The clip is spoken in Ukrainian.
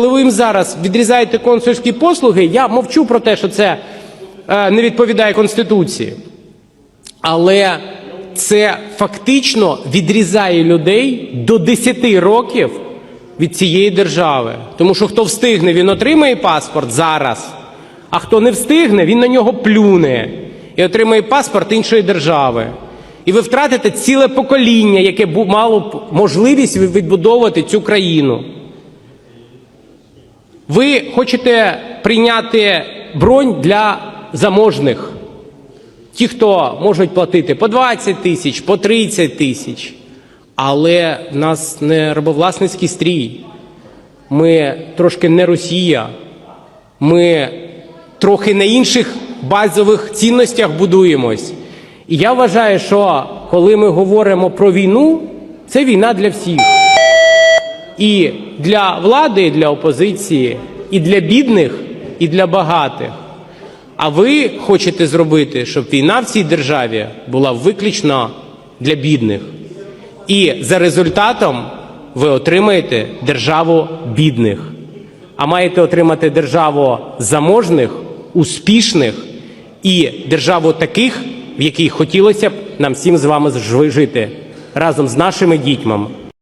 Коли ви їм зараз відрізаєте консульські послуги, я мовчу про те, що це е, не відповідає Конституції. Але це фактично відрізає людей до 10 років від цієї держави. Тому що хто встигне, він отримає паспорт зараз, а хто не встигне, він на нього плюне і отримає паспорт іншої держави. І ви втратите ціле покоління, яке мало б можливість відбудовувати цю країну. Ви хочете прийняти бронь для заможних, ті, хто можуть платити по 20 тисяч, по 30 тисяч. Але в нас не рабовласницький стрій. Ми трошки не Росія. Ми трохи на інших базових цінностях будуємось. І я вважаю, що коли ми говоримо про війну, це війна для всіх і для влади, і для опозиції, і для бідних, і для багатих. А ви хочете зробити, щоб війна в цій державі була виключно для бідних. І за результатом ви отримаєте державу бідних, а маєте отримати державу заможних, успішних і державу таких, в якій хотілося б нам всім з вами жити разом з нашими дітьми,